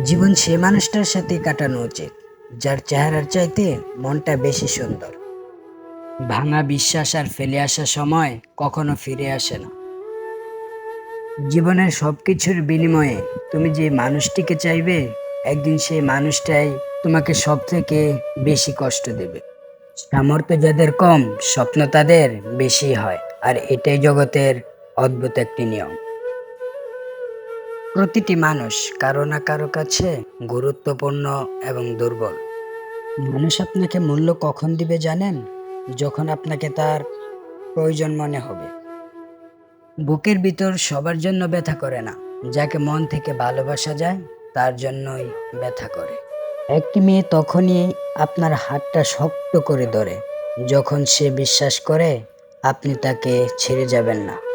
জীবন সে মানুষটার সাথে কাটানো উচিত, যার চেহারার চাইতে মনটা বেশি সুন্দর। ভাঙা বিশ্বাস আর ফেলে আসা সময় কখনো ফিরে আসে না। জীবনের সবকিছুর বিনিময়ে তুমি যে মানুষটিকে চাইবে, একদিন সেই মানুষটাই তোমাকে সব থেকে বেশি কষ্ট দেবে। সামর্থ্য যাদের কম, স্বপ্ন তাদের বেশি হয়, আর এটাই জগতের অদ্ভুত একটি নিয়ম। প্রতিটি মানুষ কারও না কারও কাছে গুরুত্বপূর্ণ এবং দুর্বল। মানুষ আপনাকে মূল্য কখন দিবে জানেন? যখন আপনাকে তার প্রয়োজন মনে হবে। বুকের ভিতর সবার জন্য ব্যথা করে না। যাকে মন থেকে ভালোবাসা যায়, তার জন্যই ব্যথা করে। একটি মেয়ে তখনই আপনার হাতটা শক্ত করে ধরে। যখন সে বিশ্বাস করে, আপনি তাকে ছেড়ে যাবেন না।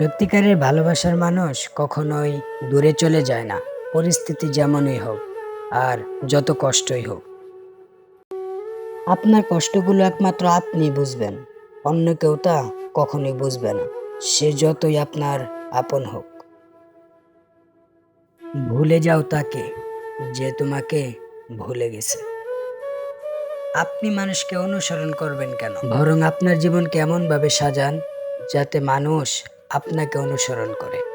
সত্যিকারের ভালোবাসার মানুষ কখনোই দূরে চলে যায় না। পরিস্থিতি যেমনই হোক, আর যত কষ্টই হোক। আপনার কষ্টগুলো একমাত্র আপনি বুঝবেন, অন্য কেউ তা কখনোই বুঝবে না। সে যতই আপনার আপন হোক। ভুলে যাও তাকে যে তোমাকে ভুলে গেছে। আপনি মানুষকে অনুসরণ করবেন কেন? বরং আপনার জীবনকে এমনভাবে সাজান যাতে মানুষ আপনাকে অনুসরণ করে।